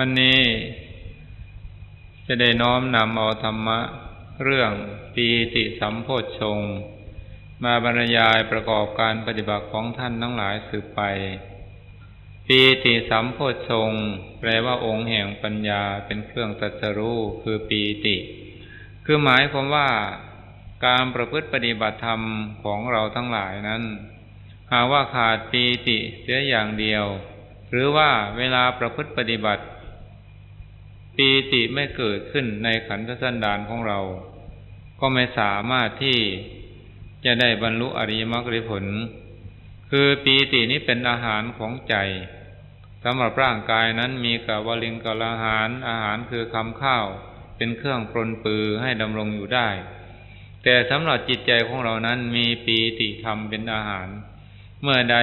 วันนี้จะได้น้อมนำเอาธรรมะ เรื่องปีติสัมโพชฌงมาบรรยายประกอบการปฏิบัติของท่านทั้งหลายสืบไป ปีติสัมโพชฌงแปลว่าองค์แห่งปัญญาเป็นเครื่องตรัสรู้คือปีติ คือหมายความว่าการประพฤติปฏิบัติธรรมของเราทั้งหลายนั้น หากว่าขาดปีติเสียอย่างเดียว หรือว่าเวลาประพฤติปฏิบัติ ปีติไม่เกิดขึ้นในขันธสันดานของเรา ก็ไม่สามารถที่จะได้บรรลุอริยมรรคผล คือปีตินี้เป็นอาหารของใจสำหรับร่างกายนั้นมีกับวลิงกับอาหาร อาหารคือคำข้าว เป็นเครื่องปรนปือให้ดำรงอยู่ได้ แต่สำหรับจิตใจของเรานั้นมีปีติธรรมเป็นอาหาร เมื่อใด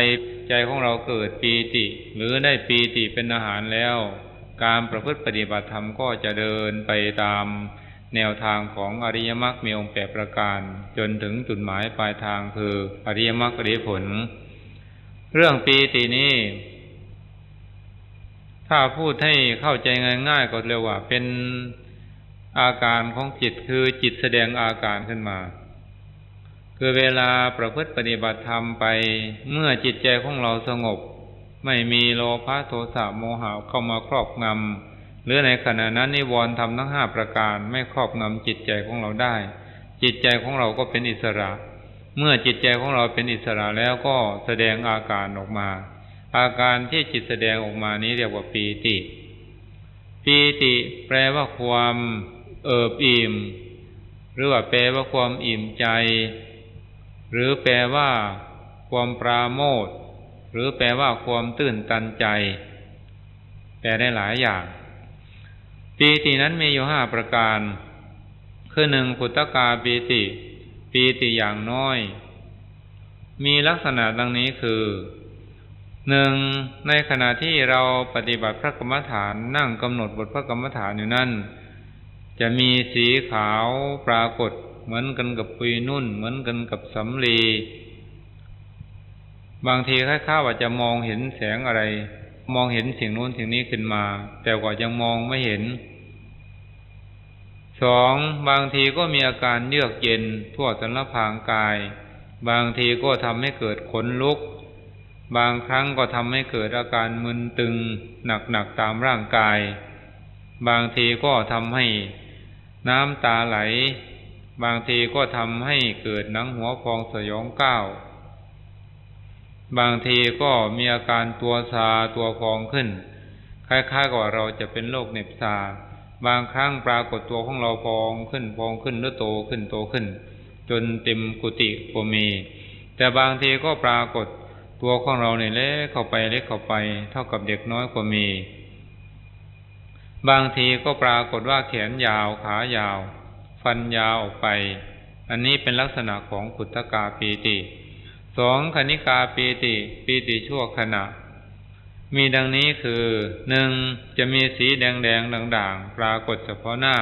ใจของเราเกิดปีติ หรือได้ปีติเป็นอาหารแล้ว การประพฤติปฏิบัติธรรมก็จะเดินไปตามแนวทางของอริยมรรคมีองค์แปดประการ จนถึงจุดหมายปลายทางคืออริยมรรคอริยผล เรื่องปีตินี้ ถ้าพูดให้เข้าใจง่ายๆก็เรียกว่า เป็นอาการของจิตคือจิตแสดงอาการขึ้นมา คือเวลาประพฤติปฏิบัติธรรมไปเมื่อจิตใจของเราสงบ ไม่มีโลภะโทสะโมหะเข้ามาครอบงำหรือในขณะนั้นนิวรณ์ทำทั้งห้าประการไม่ครอบงำจิตใจของเราได้ จิตใจของเราก็เป็นอิสระ เมื่อจิตใจของเราเป็นอิสระแล้วก็แสดงอาการออกมา อาการที่จิตแสดงออกมานี้เรียกว่าปีติ ปีติแปลว่าความเอิบอิ่ม หรือว่าแปลว่าความอิ่มใจ หรือแปลว่าความปราโมทย หรือแปลว่าความตื่นตันใจ แปลได้หลายอย่าง ปีตินั้นมีอยู่ห้าประการ คือหนึ่งขุตกาปีติ ปีติอย่างน้อย มีลักษณะดังนี้คือหนึ่งในขณะที่เราปฏิบัติพระกรรมฐานนั่งกำหนดบทพระกรรมฐานอยู่นั่น จะมีสีขาวปรากฏ เหมือนกันกับปุยนุ่น เหมือนกันกับสำลี บางทีค่้าว่าจะมองเห็นแสงอะไร มองเห็นสิ่งนู้นสิ่งนี้ขึ้นมา แต่กว่ายังมองไม่เห็นสองบางทีก็มีอาการเยือกเย็นทั่วสันลพางกาย บางทีก็ทำให้เกิดขนลุก บางครั้งก็ทำให้เกิดอาการมึนตึงหนักๆตามร่างกาย บางทีก็ทำให้น้ำตาไหล บางทีก็ทำให้เกิดหนังหัวพองสยองก้าว บางทีก็มีอาการตัวซาตัวฟองขึ้น คล้ายๆกับเราจะเป็นโรคเน็บซาบางครั้งปรากฏตัวของเราฟองขึ้นฟองขึ้นแล้วโตขึ้นโตขึ้น จนเต็มกุฏิก็มี แต่บางทีก็ปรากฏตัวของเราเนี่ยเล็กเข้าไปเล็กเข้าไป เท่ากับเด็กน้อยก็มี บางทีก็ปรากฏว่าแขนยาวขายาว ฟันยาวออกไป อันนี้เป็นลักษณะของขุตกาปีติ สองคณิกาปีติปีติชั่วขณะ มีดังนี้คือหนึ่งจะมีสีแดงแดงด่างๆ ปรากฏเฉพาะหน้า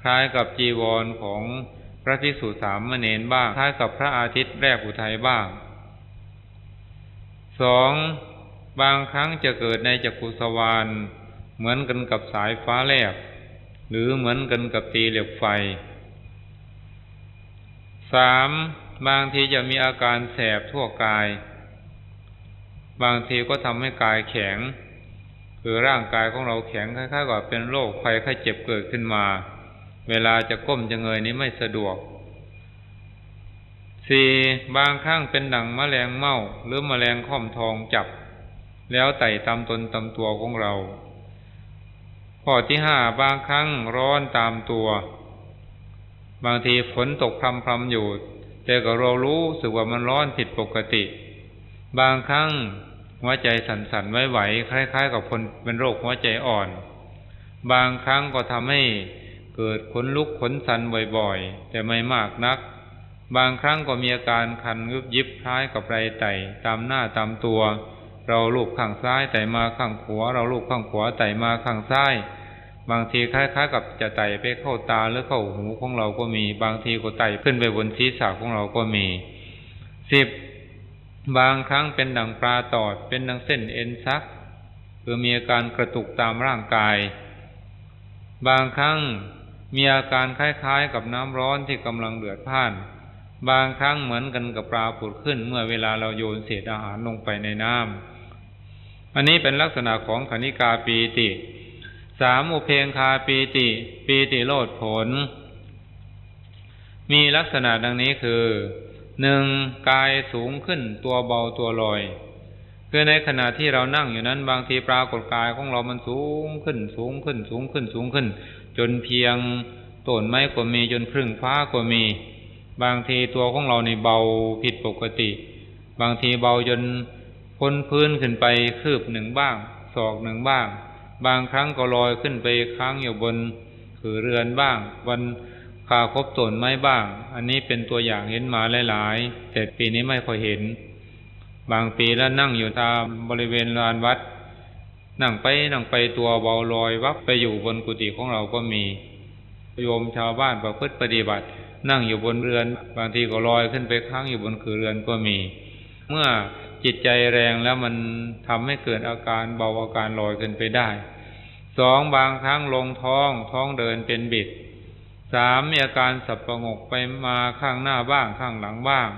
คล้ายกับจีวรของพระภิกษุสามเณรบ้าง คล้ายกับพระอาทิตย์แรกอุทัยบ้างสองบางครั้งจะเกิดในจักรุสวานเหมือนกันกับสายฟ้าแลบ หรือเหมือนกันกับตีเหล็กไฟสาม บางทีจะมีอาการแสบทั่วกาย บางทีก็ทำให้กายแข็ง คือร่างกายของเราแข็งคล้ายๆกับเป็นโรคภัยไข้เจ็บเกิดขึ้นมา เวลาจะก้มจะเงยนี้ไม่สะดวกสี่บางครั้งเป็นดังมแมลงเม่าหรือมแมลงค่อมทองจับ แล้วไต่ตามตนตามตัวของเรา ข้อที่ห้าบางครั้งร้อนตามตัว บางทีฝนตกพรำๆอยู่ แต่ก็เรารู้สึกว่ามันร้อนผิดปกติ บางครั้งหัวใจสั่นๆไหวๆคล้าย ๆ กับคนเป็นโรคหัวใจอ่อน บางครั้งก็ทำให้เกิดขนลุกขนสันบ่อยๆ แต่ไม่มากนัก บางครั้งก็มีอาการคันยุบยิบคล้ายกับไรไต่ตามหน้าตามตัว เราลูกข้างซ้ายไตมาข้างขวาเราลูกข้างขวาไตมาข้างซ้าย บางทีคล้ายๆ กับจะไต่ไปเข้าตาหรือเข้าหูของเราก็มี บางทีก็ไต่ขึ้นไปบนศีรษะของเราก็มีสิบบางครั้งเป็นดังปลาตอด เป็นดังเส้นเอ็นซักคือมีอาการกระตุกตามร่างกาย บางครั้งมีอาการคล้ายๆ กับน้ำร้อนที่กำลังเดือดพ่าน บางครั้งเหมือนกันกับปลาผุดขึ้น เมื่อเวลาเราโยนเศษอาหารลงไปในน้ำอันนี้เป็นลักษณะของขณิกาปีติ สามอุเพงคาปีติ ปีติโลดผล มีลักษณะดังนี้คือหนึ่งกายสูงขึ้นตัวเบาตัวลอยคือในขณะที่เรานั่งอยู่นั้นบางทีปรากฏกายของเรามันสูงขึ้นสูงขึ้นสูงขึ้นสูงขึ้น จนเพียงต้นไม้ก็มีจนครึ่งฟ้าก็มี บางทีตัวของเราในเบาผิดปกติ บางทีเบาจนพ้นพื้นขึ้นไปคืบหนึ่งบ้างศอกหนึ่งบ้าง บางครั้งก็ลอยขึ้นไปค้างอยู่บนคือเรือนบ้าง บนคาคบต้นไม้บ้าง อันนี้เป็นตัวอย่างเห็นมาหลายๆ แต่ปีนี้ไม่ค่อยเห็น บางปีแล้วนั่งอยู่ตามบริเวณลานวัด นั่งไปนั่งไปตัวเบาลอยวับไปอยู่บนกุฏิของเราก็มี โยมชาวบ้านประพฤติปฏิบัติ นั่งอยู่บนเรือน บางทีก็ลอยขึ้นไปค้างอยู่บนคือเรือนก็มี เมื่อ จิตใจแรงแล้วมันทำให้เกิดอาการเบาอาการลอยขึ้นไปได้สองบางครั้งลงท้องท้องเดินเป็นบิดสามมีอาการสับประงกไปมาข้างหน้าบ้างข้างหลังบ้าง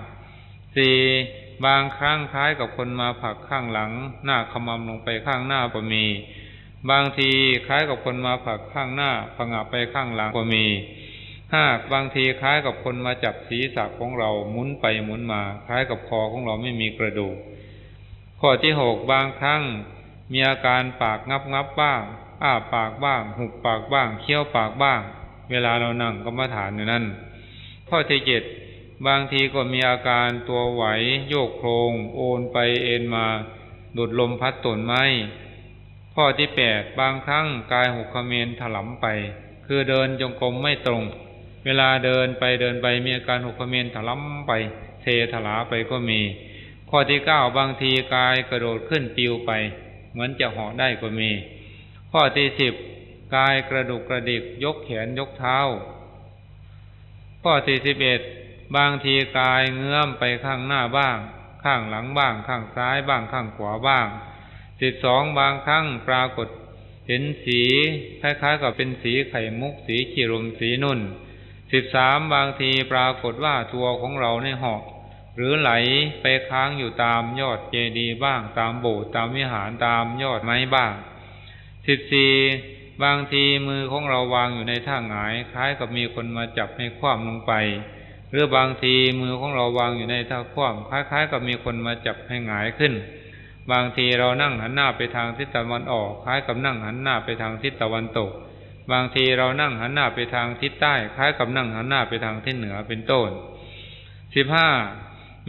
สี่บางครั้งคล้ายกับคนมาผลักข้างหลัง หน้าขมำลงไปข้างหน้าก็มี บางทีคล้ายกับคนมาผลักข้างหน้าผงะไปข้างหลังก็มีห้าบางทีคล้ายกับคนมาจับศีรษะของเราหมุนไปหมุนมา คล้ายกับคอของเราไม่มีกระดูก ข้อที่หกบางครั้งมีอาการปากงับงับบ้าง อ้าปากบ้าง หุบปากบ้าง เคี้ยวปากบ้าง เวลาเรานั่งก็มฐานอยู่นั่น ข้อที่เจ็ดบางทีก็มีอาการตัวไหวโยกโครง โอนไปเอ็นมาดูดลมพัดตนไม้ข้อที่แปดบางครั้งกายหุกเขมรถลำไป คือเดินจงกรมไม่ตรง เวลาเดินไปเดินไปมีอาการหุกเขมรถลำไป เทถลาไปก็มี ข้อที่เก้าบางทีกายกระโดดขึ้นปิวไป เหมือนจะเหาะได้ก็มี ข้อที่สิบกายกระดุกกระดิกยกแขนยกเท้า ข้อที่สิบเอ็ดบางทีกายเงื้อมไปข้างหน้าบ้าง ข้างหลังบ้าง ข้างซ้ายบ้างข้างขวาบ้างสิบสองบางครั้งปรากฏเห็นสีคล้ายๆกับเป็นสีไข่มุกสีขีรมสีนุ่นสิบสามบางทีปรากฏว่าตัวของเราในหอก รือไหลไปค้างอยู่ตามยอดเจดีย์บ้างตามโบสถ์ตามวิหารตามยอดไม้บ้างสิบสี่บางทีมือของเราวางอยู่ในท่าหงาย คล้ายกับมีคนมาจับให้คว่ำลงไป หรือบางทีมือของเราวางอยู่ในท่าคว่ำคล้าย ๆ กับมีคนมาจับให้หงายขึ้น บางทีเรานั่งหันหน้าไปทางทิศตะวันออก คล้ายกับนั่งหันหน้าไปทางทิศตะวันตก บางทีเรานั่งหันหน้าไปทางทิศใต้ คล้ายกับนั่งหันหน้าไปทางทิศเหนือเป็นต้นสิบห้า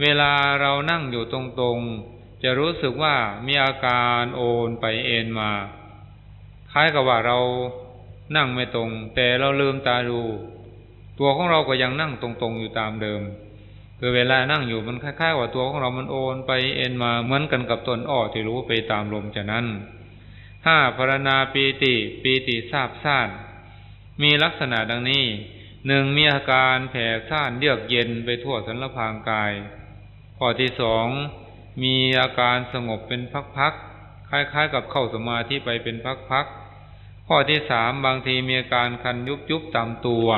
เวลาเรานั่งอยู่ตรงๆ จะรู้สึกว่ามีอาการโอนไปเอ็นมา คล้ายกับว่าเรานั่งไม่ตรง แต่เราลืมตาดู ตัวของเราก็ยังนั่งตรงๆอยู่ตามเดิม คือเวลานั่งอยู่มันคล้ายๆว่าตัวของเรามันโอนไปเอ็นมาเหมือนกันกับต้นอ้อที่รู้ไปตามลมจะนั้นห้าพรณาปีติปีติทราบซ่านมีลักษณะดังนี้หนึ่งมีอาการแผ่ซ่านเยือกเย็นไปทั่วสันลพางกาย ข้อที่สองมีอาการสงบเป็นพักๆคล้ายๆ กับเข้าสมาธิไปเป็นพักๆข้อที่สามบางทีมีอาการคันยุบยุบตามตัว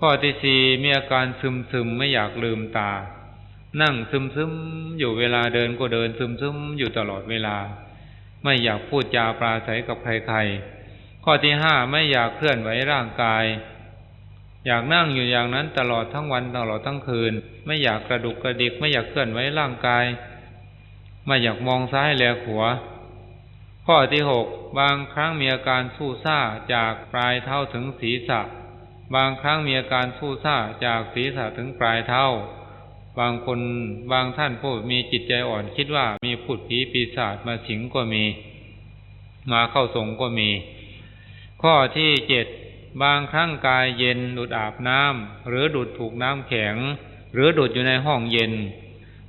ข้อที่สี่มีอาการซึมซึมไม่อยากลืมตา นั่งซึมซึมอยู่เวลาเดินก็เดินซึมซึมอยู่ตลอดเวลา ไม่อยากพูดจาปราศัยกับใครๆข้อที่ห้าไม่อยากเคลื่อนไหวร่างกาย อยากนั่งอยู่อย่างนั้นตลอดทั้งวันตลอดทั้งคืน ไม่อยากกระดุกกระดิกไม่อยากเคลื่อนไหวร่างกาย ไม่อยากมองซ้ายแลขวาข้อที่หกบางครั้งมีอาการสู้ซ่าจากปลายเท้าถึงศีรษะ บางครั้งมีอาการสู้ซ่าจากศีรษะถึงปลายเท้า บางคนบางท่านผู้มีจิตใจอ่อนคิดว่ามีผุดผีปีศาจมาสิงก็มี มาเข้าทรงก็มี ข้อที่เจ็ด บางครั้งกายเย็นดูดอาบน้ำหรือดูดถูกน้ำแข็ง หรือดูดอยู่ในห้องเย็น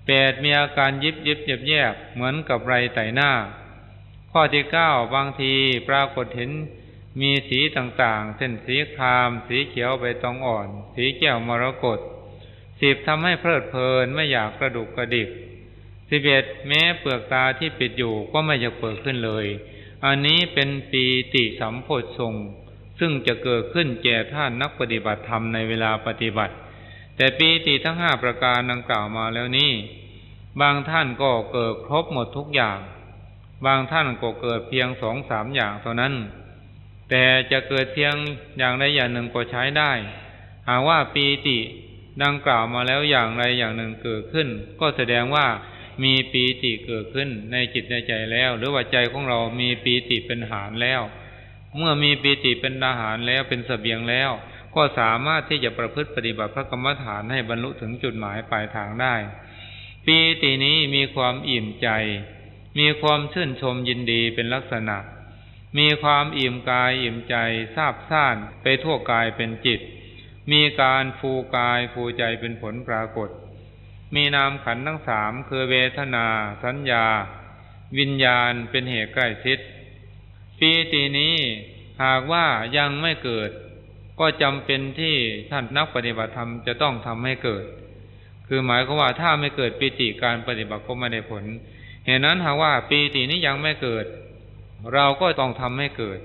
แปดมีอาการยิบยิบเย็บแยบเหมือนกับไรไต่หน้า ข้อที่เก้าบางทีปรากฏเห็นมีสีต่างๆ เช่นสีคราม สีเขียวใบตองอ่อน สีแก้วมรกตสิบทำให้เพลิดเพลินไม่อยากกระดุกกระดิกสิบเอ็ดแม้เปลือกตาที่ปิดอยู่ก็ไม่จะเปิดขึ้นเลย อันนี้เป็นปีติสัมโพชง ซึ่งจะเกิดขึ้นแก่ท่านนักปฏิบัติธรรมในเวลาปฏิบัติ แต่ปีติทั้งห้าประการดังกล่าวมาแล้วนี้ บางท่านก็เกิดครบหมดทุกอย่าง บางท่านก็เกิดเพียงสองสามอย่างเท่านั้น แต่จะเกิดเพียงอย่างใดอย่างหนึ่งก็ใช้ได้ หากว่าปีติดังกล่าวมาแล้วอย่างใดอย่างหนึ่งเกิดขึ้น ก็แสดงว่ามีปีติเกิดขึ้นในจิตในใจแล้ว หรือว่าใจของเรามีปีติเป็นหารแล้ว เมื่อมีปีติเป็นอาหารแล้วเป็นสเสบียงแล้ว ก็สามารถที่จะประพฤติปฏิบัติพระกรรมฐานให้บรรลุถึงจุดหมายปลายทางได้ ปีตินี้มีความอิ่มใจ มีความชื่นชมยินดีเป็นลักษณะ มีความอิ่มกายอิ่มใจซาบซ่านไปทั่วกายเป็นจิต มีการฟูกายฟูใจเป็นผลปรากฏ มีนามขันทั้งสามคือเวทนา สัญญา วิญญาณเป็นเหตุใกล้ชิด ปีตินี้หากว่ายังไม่เกิด ก็จำเป็นที่ท่านนักปฏิบัติธรรมจะต้องทำให้เกิด คือหมายความว่าถ้าไม่เกิดปีติการปฏิบัติก็ไม่ได้ผล เหตุนั้นหากว่าปีตินี้ยังไม่เกิด เราก็ต้องทำให้เกิด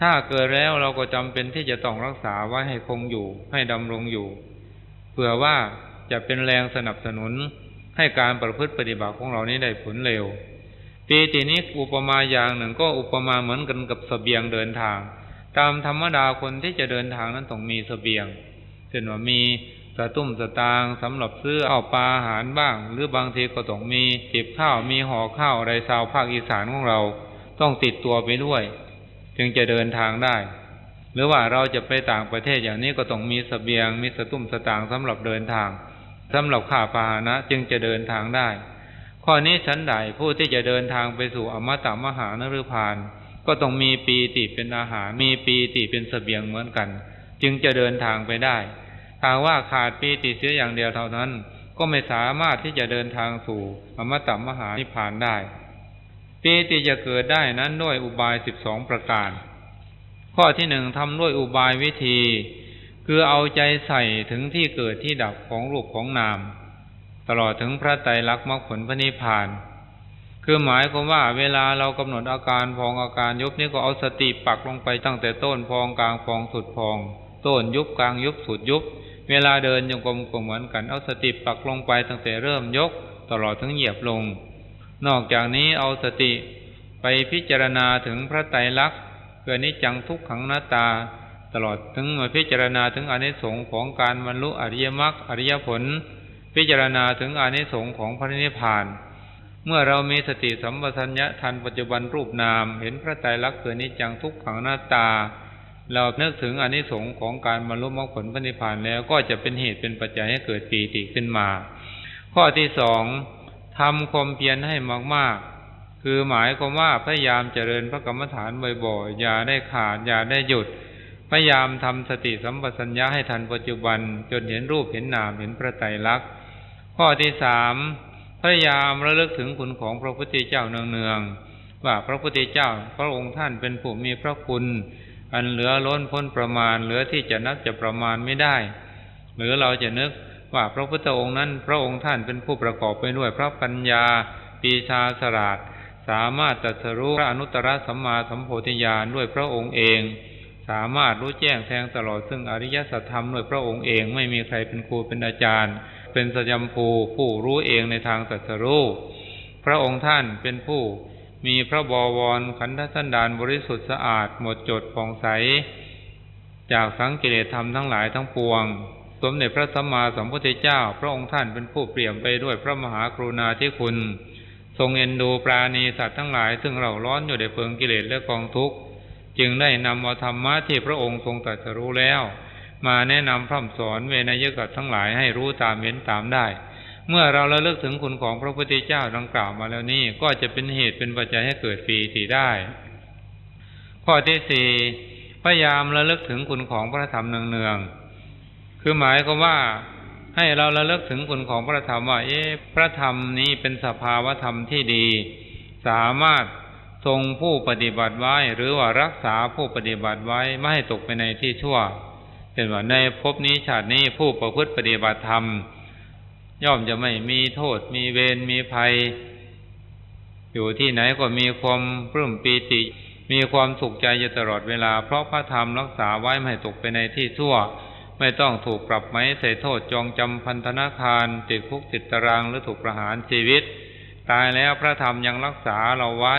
ถ้าเกิดแล้วเราก็จำเป็นที่จะต้องรักษาไว้ให้คงอยู่ ให้ดำรงอยู่ เผื่อว่าจะเป็นแรงสนับสนุนให้การประพฤติปฏิบัติของเรานี้ได้ผลเร็ว ปีตินี้อุปมาอย่างหนึ่งก็อุปมาเหมือนกันกับสเสบียงเดินทาง ตามธรรมดาคนที่จะเดินทางนั้นต้องมีสเสบียงเช่นว่ามีสะตุ้มสตางค์สำหรับซื้อเอาปลาอาหารบ้าง หรือบางทีก็ต้องมีจิบข้าวมีห่อข้าวไรซาวภาคอีสานของเรา ต้องติดตัวไปด้วย จึงจะเดินทางได้ หรือว่าเราจะไปต่างประเทศอย่างนี้ก็ต้องมีสเสบียง มีสะตุ้มสตางค์สำหรับเดินทางสำหรับข้าพาหนะจึงจะเดินทางได้ ข้อนี้ชั้นใดผู้ที่จะเดินทางไปสู่อมตะมหานฤพาน ก็ต้องมีปีติเป็นอาหาร มีปีติเป็นสเสบียงเหมือนกัน จึงจะเดินทางไปได้ถ้าว่าขาดปีติเสียอย่างเดียวเท่านั้น ก็ไม่สามารถที่จะเดินทางสู่อมตะมหานิพพานได้ ปีติจะเกิดได้นั้นด้วยอุบายสิบสองประการ ข้อที่หนึ่งทำด้วยอุบายวิธี คือเอาใจใส่ถึงที่เกิดที่ดับของรูปของนาม ตลอดถึงพระไตรลักษณ์มรรคผลพระนิพพาน คือหมายความว่าเวลาเรากำหนดอาการพองอาการยุบนี่ก็เอาสติปักลงไปตั้งแต่ต้นพองกลางพองสุดพอง ต้นยุบกลางยุบสุดยุบ เวลาเดินยังกลมก็เหมือนกันเอาสติปักลงไปตั้งแต่เริ่มยก ตลอดถึงเหยียบลง นอกจากนี้เอาสติไปพิจารณาถึงพระไตรลักษณ์เกิดนิจังทุกขังนาตา ตลอดถึงมาพิจารณาถึงอนิสงส์ของการบรรลุอริยมรรคอริยผล พิจารณาถึงอนิสงส์ของพระนิพพาน เมื่อเรามีสติสัมปชัญญะทันปัจจุบันรูปนาม เห็นพระไตรลักษณ์เกิดนิจังทุกขังหน้าตา เราเนึกถึงอนิสงส์ของการบรรลุมรรคผลพระนิพพานแล้วก็จะเป็นเหตุเป็นปัจจัยให้เกิดปีติขึ้นมา ข้อที่สองทำความเพียรให้มากๆ คือหมายความว่าพยายามเจริญพระกรรมฐานบ่อยๆอย่าได้ขาดอย่าได้หยุดพยายามทำสติสัมปชัญญะให้ทันปัจจุบันจนเห็นรูปเห็นนามเห็นพระไตรลักษณ์ ข้อที่สามพยายามระลึกถึงคุณของพระพุทธเจ้าเนืองๆว่าพระพุทธเจ้าพระองค์ท่านเป็นผู้มีพระคุณ อันเหลือล้นพ้นประมาณ เหลือที่จะนับจะประมาณไม่ได้ หรือเราจะนึกว่าพระพุทธองค์นั้นพระองค์ท่านเป็นผู้ประกอบไปด้วยพระปัญญา ปีชาสราดสามารถตรัสรู้พระอนุตตรสัมมาสัมโพธิญาณด้วยพระองค์เอง สามารถรู้แจ้งแทงตลอดซึ่งอริยสัจธรรมด้วยพระองค์เองไม่มีใครเป็นครูเป็นอาจารย์ เป็นสยามภูผู้รู้เองในทางตรัสรู้พระองค์ท่านเป็นผู้มีพระบวรขันธสันดานบริสุทธิ์สะอาดหมดจดผ่องใส จากสังกิเลสธรรมทั้งหลายทั้งปวง สมเด็จพระสัมมาสัมพุทธเจ้า พระองค์ท่านเป็นผู้เปี่ยมไปด้วยพระมหากรุณาธิคุณ ทรงเอ็นดูปราณีสัตว์ทั้งหลาย ซึ่งเราร้อนอยู่ในเพลิงกิเลสและกองทุกข์ จึงได้นำเอาธรรมะที่พระองค์ทรงตรัสรู้แล้ว มาแนะนำพร่ำสอนเวนยกัตทั้งหลายให้รู้ตามเห็นตามได้ เมื่อเราระลึกถึงคุณของพระพุทธเจ้าดังกล่าวมาแล้วนี้ก็จะเป็นเหตุเป็นปัจจัยให้เกิดปีติได้ ข้อที่สี่พยายามระลึกถึงคุณของพระธรรมเนืองๆคือหมายควาว่าให้เราระลึกถึงคุณของพระธรรมว่า เอ๊ะพระธรรมนี้เป็นสภาวธรรมที่ดี สามารถทรงผู้ปฏิบัติไว้ หรือว่ารักษาผู้ปฏิบัติไว้ไม่ให้ตกไปในที่ชั่ว็นว่าในภพนี้ชาตินี้ผู้ประพฤติปฏิบัติธรรม ย่อมจะไม่มีโทษ มีเวรมีภัย อยู่ที่ไหนก็มีความปลื้มปีติ มีความสุขใจอยู่ตลอดเวลา เพราะพระธรรมรักษาไว้ไม่ตกไปในที่ชั่ว ไม่ต้องถูกปรับไหมใส่โทษจองจำพันธนาคาร ติดคุกติดตารางหรือถูกประหารชีวิต ตายแล้วพระธรรมยังรักษาเราไว้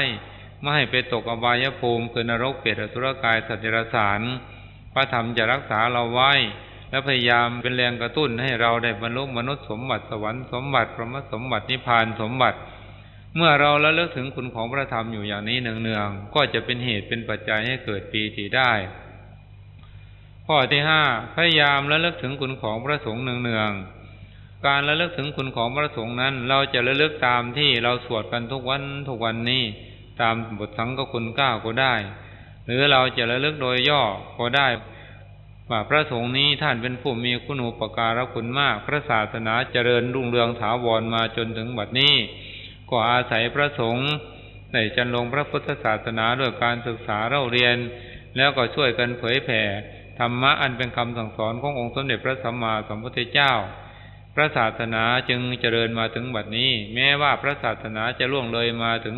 ไม่ให้ไปตกอบายภูมิคือนรกเปรตอสุรกายสัตว์เดรัจฉาน พระธรรมจะรักษาเราไว้ และพยายามเป็นแรงกระตุ้นให้เราได้บรรลุมนุษย์สมบัติสวรรค์สมบัติพระมสมบัตินิพพานสมบัติ เมื่อเราระเลึกถึงคุณของพระธรรมอยู่อย่างนี้เนืองๆก็จะเป็นเหตุเป็นปัจจัยให้เกิดปีติได้ ข้อที่ห้าพยายามระเลึกถึงคุณของพระสงฆ์เนืองๆการระลึกถึงคุณของพระสงฆ์นั้น เราจะระลึกตามที่เราสวดกันทุกวันทุกวันนี้ ตามบทสังฆคุณเก้าก็ได้ หรือเราจะระลึกโดยย่อก็ได้ ว่าพระสงฆ์นี้ท่านเป็นผู้มีคุณูปการะคุณมาก พระศาสนาเจริญรุ่งเรืองถาวรมาจนถึงบัดนี้ ก็อาศัยพระสงฆ์ได้จันลงพระพุทธศาสนาด้วยการศึกษาเล่าเรียน แล้วก็ช่วยกันเผยแผ่ธรรมะอันเป็นคำสั่งสอนขององค์สมเด็จพระสัมมาสัมพุทธเจ้า พระศาสนาจึงเจริญมาถึงบัดนี้ แม้ว่าพระศาสนาจะล่วงเลยมาถึง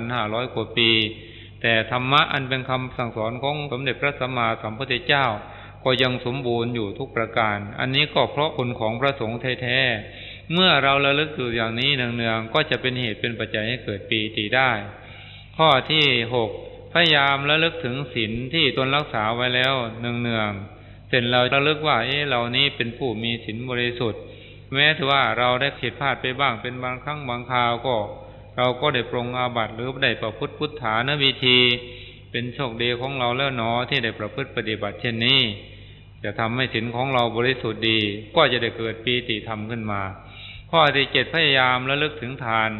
2,500กว่าปี แต่ธรรมะอันเป็นคำสั่งสอนของสมเด็จพระสัมมาสัมพุทธเจ้า ก็ยังสมบูรณ์อยู่ทุกประการ อันนี้ก็เพราะคุณของพระสงฆ์แท้ๆ เมื่อเราระลึกอยู่อย่างนี้เนืองๆ ก็จะเป็นเหตุเป็นปัจจัยให้เกิดปีติได้ ข้อที่หกพยายามระลึกถึงศีลที่ตนรักษาไว้แล้วเนืองๆ เสร็จเราระลึกว่าเอ๊ะเรานี้เป็นผู้มีศีลบริสุทธิ์ แม้ถือว่าเราได้ผิดพลาดไปบ้างเป็นบางครั้งบางคราวก็ เราก็ได้ปรงอาบัติหรือได้ประพฤติพุทธานวิธี เป็นโชคดีของเราแล้วหนอที่ได้ประพฤติปฏิบัติเช่นนี้ จะทำให้ศีลของเราบริสุทธิ์ดี ก็จะได้เกิดปีติธรรมขึ้นมา ข้อที่เจ็ดพยายามระลึกถึงทาน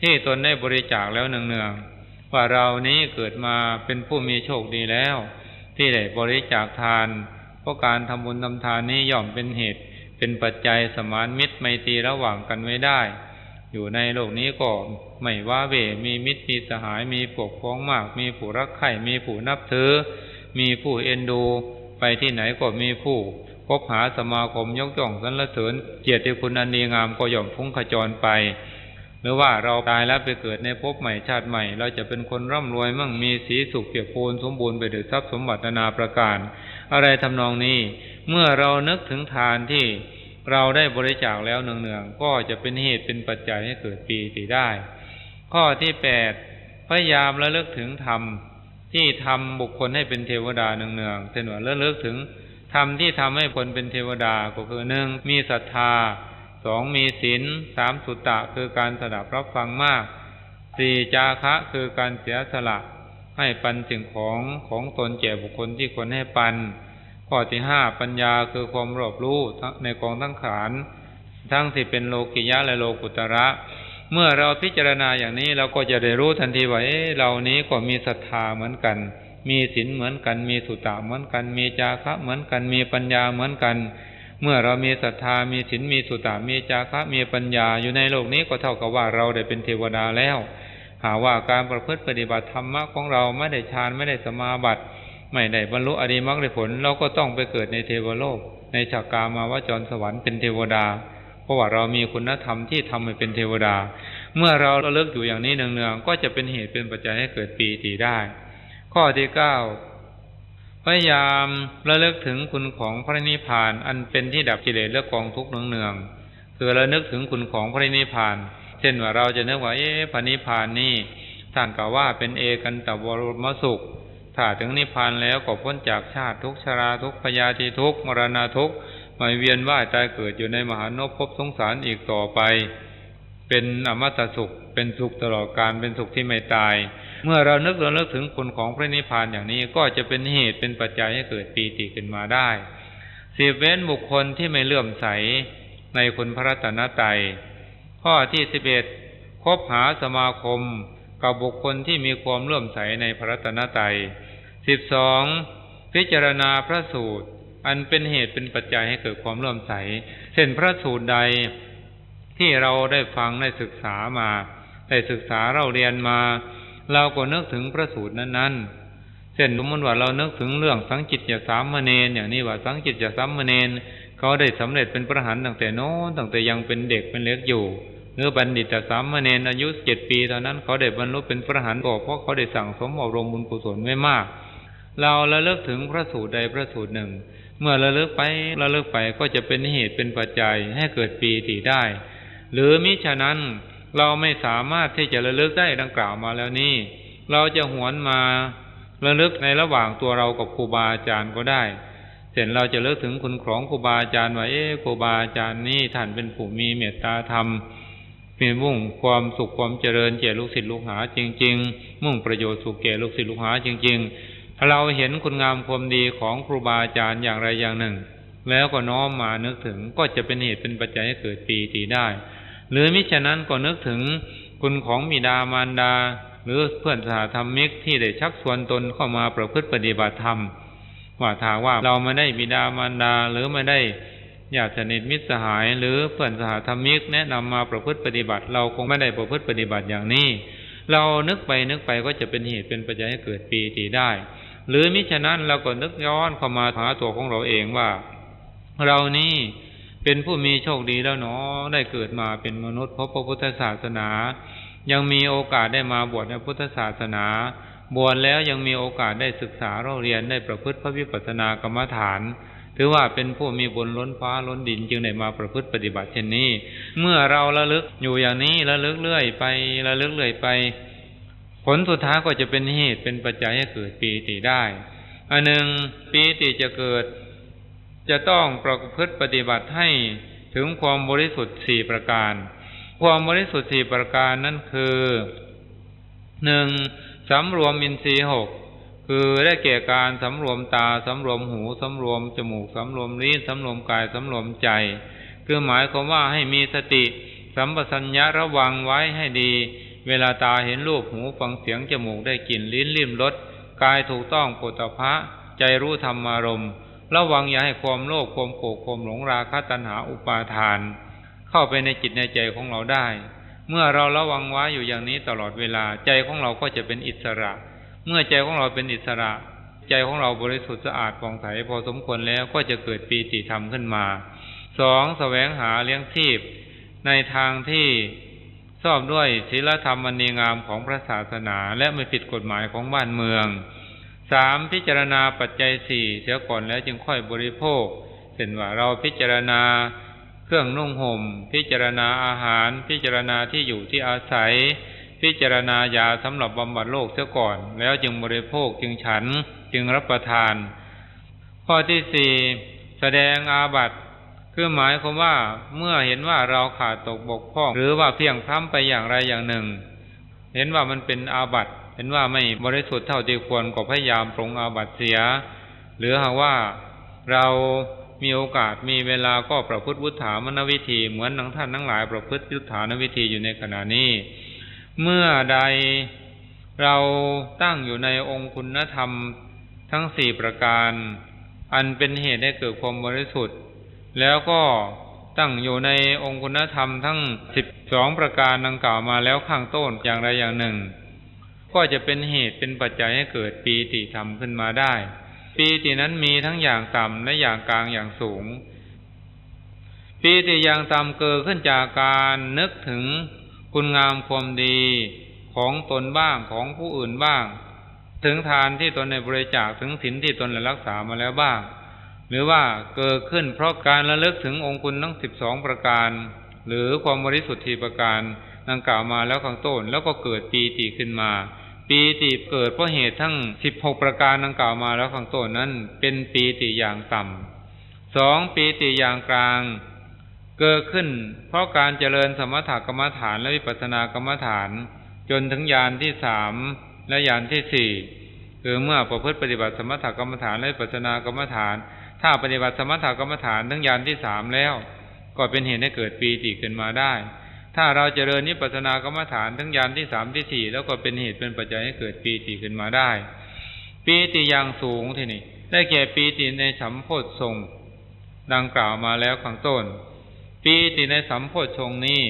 ที่ตนได้บริจาคแล้วเนืองๆว่าเรานี้เกิดมาเป็นผู้มีโชคดีแล้ว ที่ได้บริจาคทาน เพราะการทำบุญทำทานนี้ย่อมเป็นเหตุ เป็นปัจจัยสมานมิตรไมตรีระหว่างกันไว้ได้ อยู่ในโลกนี้ก็ไม่ว่าเวมีมิตรมีสหายมีปกพ้องมาก มีผู้รักใคร่มีผู้นับถือ มีผู้เอ็นดู ไปที่ไหนก็มีผู้พบหาสมาคมยกย่องสรรเสริญเกียรติคุณอันดีงามก็ย่อมพุ่งขจรไป หรือว่าเราตายแล้วไปเกิดในภพใหม่ชาติใหม่ เราจะเป็นคนร่ำรวยมั่งมีสีสุขเปียกปูนสมบูรณ์ไปด้วยทรัพย์สมบัตินานาประการ อะไรทำนองนี้ เมื่อเรานึกถึงทานที่ เราได้บริจาคแล้วเนืองๆก็จะเป็นเหตุเป็นปัจจัยให้เกิดปีติได้ ข้อที่แปดพยายามระลึกถึงธรรมที่ทำบุคคลให้เป็นเทวดาเนืองๆเช่นว่าระลึกถึงธรรมที่ทำให้คนเป็นเทวดาก็คือหนึ่งมีศรัทธาสองมีศีลสามสุตตะคือการสดับรับฟังมากสี่จาคะคือการเสียสละให้ปันสิ่งของของตนแก่บุคคลที่ควรให้ปัน ข้อที่ห้าปัญญาคือความรอบรู้ในกองทั้งขานทั้งที่เป็นโลกิยะและโลกุตระ เมื่อเราพิจารณาอย่างนี้เราก็จะได้รู้ทันทีว่าเอ๊ะเรานี้ก็มีศรัทธาเหมือนกัน มีศีลเหมือนกัน มีสุตตะเหมือนกัน มีจาคะเหมือนกัน มีปัญญาเหมือนกัน เมื่อเรามีศรัทธามีศีลมีสุตตะมีจาคะมีปัญญาอยู่ในโลกนี้ก็เท่ากับว่าเราได้เป็นเทวดาแล้ว หาว่าการประพฤติปฏิบัติธรรมะของเราไม่ได้ฌานไม่ได้สมาบัติ ไม่ได้บรรลุอริมักได้ผล เราก็ต้องไปเกิดในเทวโลก ในฉากกามาวจรสวรรค์เป็นเทวดา เพราะว่าเรามีคุณธรรมที่ทำให้เป็นเทวดา เมื่อเราระลึกอยู่อย่างนี้เนืองๆก็จะเป็นเหตุเป็นปัจจัยให้เกิดปีติได้ ข้อที่เก้าพยายามระลึกถึงคุณของพระนิพพาน อันเป็นที่ดับกิเลสและกองทุกข์เนืองๆคือระลึกถึงคุณของพระนิพพาน เช่นว่าเราจะนึกว่าเอ๊ะพระนิพพานนี่ท่านกล่าวว่าเป็นเอกันตวรมสุข ถ้าถึงนิพพานแล้วก็พ้นจากชาติทุกชราทุกพยาธิทุกมรณะทุกไม่เวียนว่ายตายเกิดอยู่ในมหานพภพสงสารอีกต่อไป เป็นอมตะสุข เป็นสุขตลอดการเป็นสุขที่ไม่ตาย เมื่อเรานึกระลึกถึงคุณของพระนิพพานอย่างนี้ก็จะเป็นเหตุเป็นปัจจัยให้เกิดปีติขึ้นมาได้สิบเว้นบุคคลที่ไม่เลื่อมใสในคุณพระรัตนตรัยข้อที่สิบเอ็ดคบหาสมาคม กับบุคคลที่มีความเลื่อมใสในพระรัตนตรัยสิบสองพิจารณาพระสูตร อันเป็นเหตุเป็นปัจจัยให้เกิดความเลื่อมใสเช่นพระสูตรใดที่เราได้ฟังได้ศึกษามา ได้ศึกษาเราเรียนมา เราก็นึกถึงพระสูตรนั้นๆเช่นสมมติว่าเรานึกถึงเรื่องสังกิจจะสามเณรอย่างนี้ว่าสังกิจจะสามเณรเขาได้สำเร็จเป็นพระหันต์ตั้งแต่โน้นตั้งแต่ยังเป็นเด็กเป็นเล็กอยู่ เนื้อบัณฑิตสามเณรอายุเจ็ดปีตอนนั้น เขาได้บรรลุเป็นพระหันต์ก็เพราะเขาได้สั่งสมอบรมบุญกุศลไม่มาก เราระลึกถึงพระสูตรใดพระสูตรหนึ่ง เมื่อระลึกไประลึกไปก็จะเป็นเหตุเป็นปัจจัยให้เกิดปีติได้ หรือมิฉะนั้นเราไม่สามารถที่จะระลึกได้ดังกล่าวมาแล้วนี่เราจะหวนมาระลึกในระหว่างตัวเรากับครูบาอาจารย์ก็ได้ เสร็จเราจะเลิกถึงคุณของครูบาอาจารย์ว่าเอ๊ะครูบาอาจารย์นี่ท่านเป็นผู้มีเมตตาธรรม มีมุ่งความสุขความเจริญแก่ลูกศิษย์ลูกหา จริง ๆ มุ่งประโยชน์สุขแก่ลูกศิษย์ลูกหาจริง ๆ ถ้าเราเห็นคุณงามความดีของครูบาอาจารย์อย่างไรอย่างหนึ่ง แล้วก็น้อมมานึกถึงก็จะเป็นเหตุเป็นปัจจัยให้เกิดปีติได้ หรือมิฉะนั้นก็นึกถึงคุณของมิดามารดา หรือเพื่อนสหธรรมิกที่ได้ชักชวนตนเข้ามาประพฤติปฏิบัติธรรมว่าถ้าว่าเราไม่ได้บิดามารดาหรือไม่ได้ ญาติสนิทมิตรสหาย หรือเพื่อนสหธรรมิกแนะนำมาประพฤติปฏิบัติ เราคงไม่ได้ประพฤติปฏิบัติอย่างนี้ เรานึกไปนึกไปก็จะเป็นเหตุเป็นปัจจัยให้เกิดปีติได้ หรือมิฉะนั้นเราก็นึกย้อนเข้ามาหาตัวของเราเองว่า เรานี่เป็นผู้มีโชคดีแล้วเนาะได้เกิดมาเป็นมนุษย์พบพระพุทธศาสนา ยังมีโอกาสได้มาบวชในพุทธศาสนาบวชแล้วยังมีโอกาสได้ศึกษาเราเรียนได้ประพฤติพระวิปัสสนากรรมฐาน ถือว่าเป็นผู้มีบุญล้นฟ้าล้นดินจึงได้มาประพฤติปฏิบัติเช่นนี้ เมื่อเราระลึกอยู่อย่างนี้ระลึกเรื่อยไประลึกเรื่อยไป ผลสุดท้ายก็จะเป็นเหตุเป็นปัจจัยให้เกิดปีติได้อันหนึ่งปีติจะเกิด จะต้องประพฤติปฏิบัติให้ถึงความบริสุทธิ์สี่ประการ ความบริสุทธิ์สี่ประการนั่นคือหนึ่งสำรวมอินทรีย์หก คือได้แก่การสำรวมตาสำรวมหูสำรวมจมูกสำรวมลิ้นสำรวมกายสำรวมใจ คือหมายความว่าให้มีสติสัมปชัญญะระวังไว้ให้ดี เวลาตาเห็นรูปหูฟังเสียงจมูกได้กลิ่นลิ้นลิ้มรสกายถูกต้องปุถะพะใจรู้ธรรมารมณ์ระวังอย่าให้ความโลภความโกรธความหลงราคะตัณหาอุปาทาน เข้าไปในจิตในใจของเราได้ เมื่อเราระวังไว้อยู่อย่างนี้ตลอดเวลาใจของเราก็จะเป็นอิสระ เมื่อใจของเราเป็นอิสระ ใจของเราบริสุทธิ์สะอาดผ่องใสพอสมควรแล้วก็จะเกิดปีติธรรมขึ้นมาสองแสวงหาเลี้ยงชีพ ในทางที่ชอบด้วยศีลธรรมอันดีงามของพระศาสนา และไม่ผิดกฎหมายของบ้านเมืองสามพิจารณาปัจจัยสี่เสียก่อนแล้วจึงค่อยบริโภคเช่นว่าเราพิจารณาเครื่องนุ่งห่ม พิจารณาอาหาร พิจารณาที่อยู่ที่อาศัย พิจารณายาสำหรับบำบัดโรคเสียก่อน แล้วจึงบริโภคจึงฉันจึงรับประทาน ข้อที่สี่แสดงอาบัติคือหมายความว่าเมื่อเห็นว่าเราขาดตกบกพร่อง หรือว่าเพียงพล้ำไปอย่างไรอย่างหนึ่ง เห็นว่ามันเป็นอาบัติ เห็นว่าไม่บริสุทธิ์เท่าที่ควรก็พยายามปรงอาบัติเสีย หรือหากว่าเรามีโอกาสมีเวลาก็ประพฤติวุฒามนวิธีเหมือนนังท่านทั้งหลายประพฤติยุทธานวิธีอยู่ในขณะนี้ เมื่อใดเราตั้งอยู่ในองค์คุณธรรมทั้งสี่ประการ อันเป็นเหตุให้เกิดความบริสุทธิ์ แล้วก็ตั้งอยู่ในองค์คุณธรรมทั้งสิบสองประการดังกล่าวมาแล้วข้างต้นอย่างใดอย่างหนึ่ง ก็จะเป็นเหตุเป็นปัจจัยให้เกิดปีติธรรมขึ้นมาได้ ปีตินั้นมีทั้งอย่างต่ำและอย่างกลางอย่างสูง ปีติอย่างต่ำเกิดขึ้นจากการนึกถึง คุณงามความดีของตนบ้างของผู้อื่นบ้าง ถึงทานที่ตนในบริจาคถึงศีลที่ตนได้รักษามาแล้วบ้าง หรือว่าเกิดขึ้นเพราะการระลึกถึงองค์คุณทั้งสิบสองประการ หรือความบริสุทธิ์ทีประการดังกล่าวมาแล้วข้างต้นแล้วก็เกิดปีติขึ้นมา ปีติเกิดเพราะเหตุทั้งสิบหกประการดังกล่าวมาแล้วข้างต้นนั้น เป็นปีติอย่างต่ำสองปีติอย่างกลาง เกิดขึ้น เพราะการเจริญสมถกรรมฐานและวิปัสสนากรรมฐาน จนถึงยานที่สามและยานที่สี่คือเมื่อประพฤติปฏิบัติสมถกรรมฐานและวิปัสสนากรรมฐาน ถ้าปฏิบัติสมถกรรมฐานทั้งยานที่สามแล้ว ก็เป็นเหตุให้เกิดปีติขึ้นมาได้ ถ้าเราเจริญนิพพานากรรมฐานทั้งยานที่สามที่สี่แล้วก็เป็นเหตุเป็นปัจจัยให้เกิดปีติขึ้นมาได้ ปีติอย่างสูงที่นี่ได้แก่ปีติในสัมโพธทรงดังกล่าวมาแล้วข้างต้น ปีติในสัมโพธชงนี้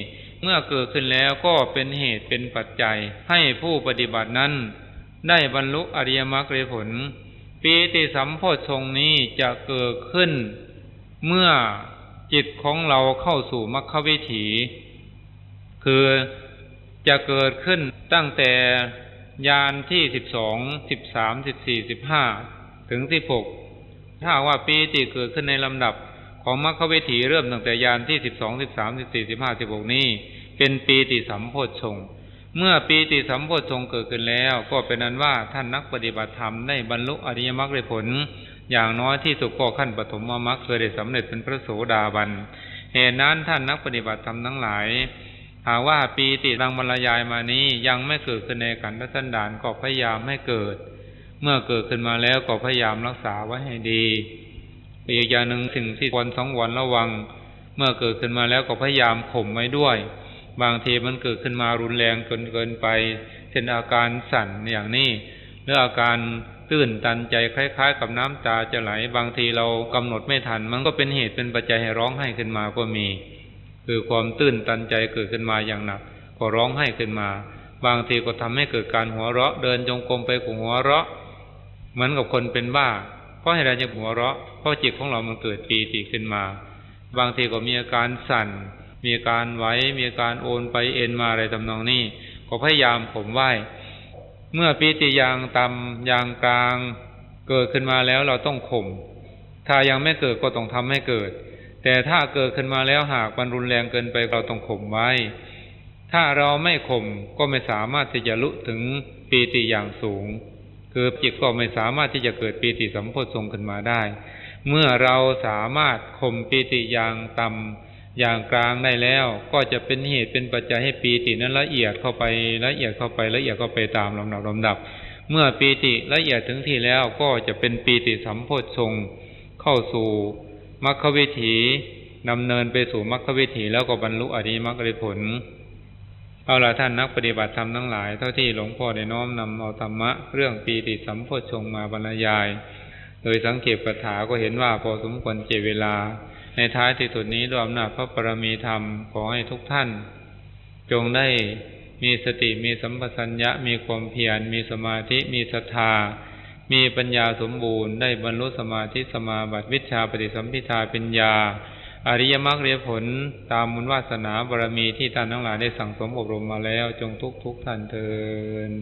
เมื่อเกิดขึ้นแล้วก็เป็นเหตุเป็นปัจจัย ให้ผู้ปฏิบัตินั้น ได้บรรลุอริยมรรคผล ปีติสัมโพธชงนี้จะเกิดขึ้น เมื่อจิตของเราเข้าสู่มรรควิถี คือจะเกิดขึ้นตั้งแต่ยานที่สิบสองสิบสามสิบสี่สิบห้าถึงสิบหกถ้าว่าปีติเกิดขึ้นในลำดับ ของมรรคเวิถีเริ่มตั้งแต่ยานที่สิบสองสิบสามสิบสี่สิบห้าสิบหกนี้ เป็นปีติสัมโพชฌงเมื่อปีติสัมโพชฌงเกิดขึ้นแล้ว ก็เป็นนั้นว่าท่านนักปฏิบัติธรรมได้บรรลุอริยมรรคได้ผล อย่างน้อยที่สุดก็ขั้นปฐมมรรคเคยได้สำเร็จเป็นพระโสดาบันเหตุนั้นท่านนักปฏิบัติธรรมทั้งหลายหากว่าปีติดังบรรยายมานี้ยังไม่เกิดขึ้นในขันธสันดานก็พยายามให้เกิด เมื่อเกิดขึ้นมาแล้วก็พยายามรักษาไว้ให้ดี อีกอย่างหนึ่งสิ่งที่ควรสองวันระวัง เมื่อเกิดขึ้นมาแล้วก็พยายามข่มไว้ด้วย บางทีมันเกิดขึ้นมารุนแรงเกินเกินไป เช่นอาการสั่นอย่างนี้หรืออาการตื้นตันใจคล้าย ๆ กับน้ำตาจะไหล บางทีเรากำหนดไม่ทัน มันก็เป็นเหตุเป็นปัจจัยให้ร้องไห้ขึ้นมาก็มี คือความตื้นตันใจเกิดขึ้นมาอย่างหนัก ก็ร้องไห้ขึ้นมา บางทีก็ทำให้เกิดการหัวเราะเดินจงกรมไปก็หัวเราะ เหมือนกับคนเป็นบ้า เพราะเหตุใดจึงหัวเราะเพราะจิตของเรามันเกิดปีติขึ้นมา บางทีก็มีอาการสั่น มีอาการไหวมีอาการโอนไปเอ็นมาอะไรทำนองนี้ก็พยายามข่มไหวเมื่อปีติยางต่ำยางกลางเกิดขึ้นมาแล้วเราต้องข่มถ้ายังไม่เกิดก็ต้องทำให้เกิด แต่ถ้าเกิดขึ้นมาแล้วหากมันรุนแรงเกินไปเราต้องข่มไว้ ถ้าเราไม่ข่มก็ไม่สามารถที่จะลุถึงปีติอย่างสูง คือจิตก็ไม่สามารถที่จะเกิดปีติสัมโพชฌงค์ขึ้นมาได้ เมื่อเราสามารถข่มปีติอย่างต่ำอย่างกลางได้แล้ว ก็จะเป็นเหตุเป็นปัจจัยให้ปีตินั้นละเอียดเข้าไปละเอียดเข้าไปละเอียดเข้าไปตามลำดับลำดับ เมื่อปีติละเอียดถึงที่แล้วก็จะเป็นปีติสัมโพชฌงเข้าสู่มรรควิถีดำเนินไปสู่มรรควิถีแล้วก็บรรลุอริยมรรคผล เอาละท่านนักปฏิบัติธรรมทั้งหลาย เท่าที่หลวงพ่อได้น้อมนำเอาธรรมะ เรื่องปีติสัมโพชงมาบรรยาย โดยสังเกตปัญหาก็เห็นว่าพอสมควรเจเวลา ในท้ายที่สุดนี้ด้วยอำนาจพระปรมีธรรมขอให้ทุกท่าน จงได้มีสติมีสัมปชัญญะมีความเพียรมีสมาธิมีศรัทธา มีปัญญาสมบูรณ์ ได้บรรลุสมาธิสมาบัติวิชาปฏิสัมพิทาปัญญา อริยมรรคเรียผลตามมุญวาสนาบารมีที่ท่านทั้งหลายได้สั่งสมอบรมมาแล้วจงทุกทุกท่านเทิน